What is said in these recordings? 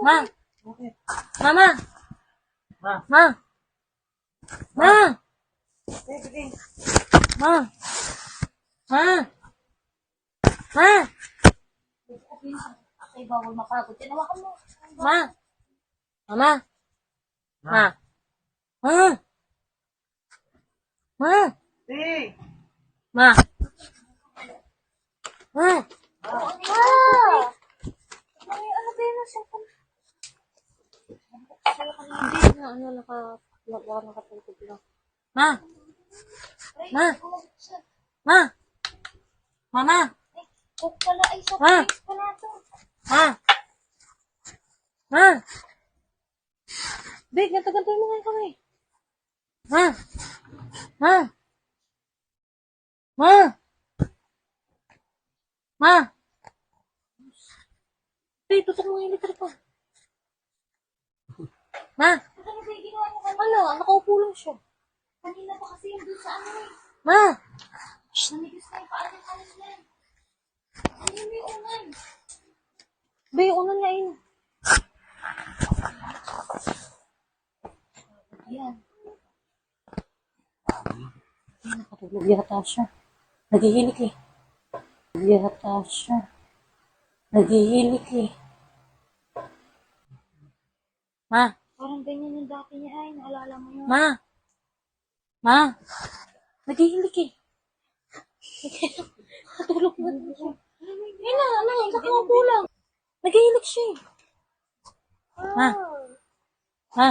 Ma. Mama. Ma. Ma. Ma. Ma. Ma. Ma. Ay, bawal makagod. Tinawakan mo. Ma. Mama. Ma. Ma. Ma. Sige. Ma. Ma. Ah! Ay, ano ba yun? Sa Hindi na, ano, naka, naka, nakatulog lang. Ma. Ma. Ma. Mama. Cook ay face pala to. Ma. Ma. Big, natagantoy mo ngayon kami. Ma. Ma. Ma. Ma. Big, tutok mo yung liter pa. Ma. Ano ba yung ginawa mo kanina? Ano, nakaupo lang siya. Kanina pa kasi yung doon sa ano eh. Ma. Nanigas na yung paa ng alis na yan. Ano yung may ungan? Big, una na yun. Yan. Ay, nakatulog yata siya. Naghihilik eh. Yata siya. Naghihilik eh. Ma. Parang ganyan yung dati niya ay. Naalala mo yun. Ma. Ma. Naghihilik eh. Natulog na siya. Ayun na, ano, nakaupo lang. Naghihilik siya eh. Ma. Ma.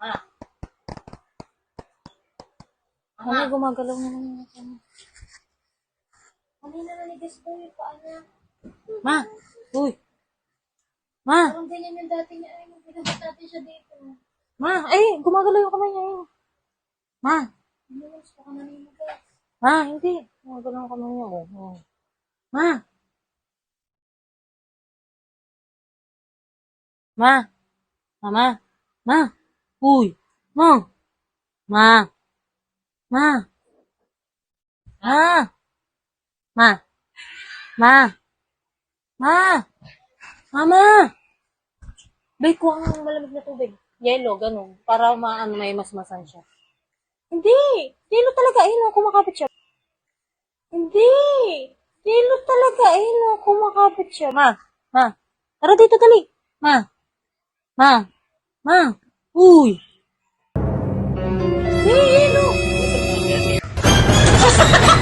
Ma. Ano, gumagalaw na naman ako. Kanina nanigas ko yung paa niya. Ma. Uy. Ma. Parang ganyan yung dati niya ay. Pinabot natin siya dito. Ma. Ay, gumagalaw yung kamay niya yun. Ma. Nilas pa ka naninigas. Ma, hindi. Gumagalaw yung kamay niya. Oh. oh. Ma. Ma. Mama. Ma. Uy. Ma. Ma. Ma. Ma. Ma. Ma. Ma. Mama. Bay, kuha ng malamig na tubig. Yellow, ganun. Para maano may masmasan siya. Hindi. Yellow talaga. Ayun, oh, kumakapit siya. Hindi. Yellow talaga. Ayun, oh, kumakapit siya. Ma. Ma. Tara dito, dali. Ma. Ma. Ma. Uy. Hey, yellow.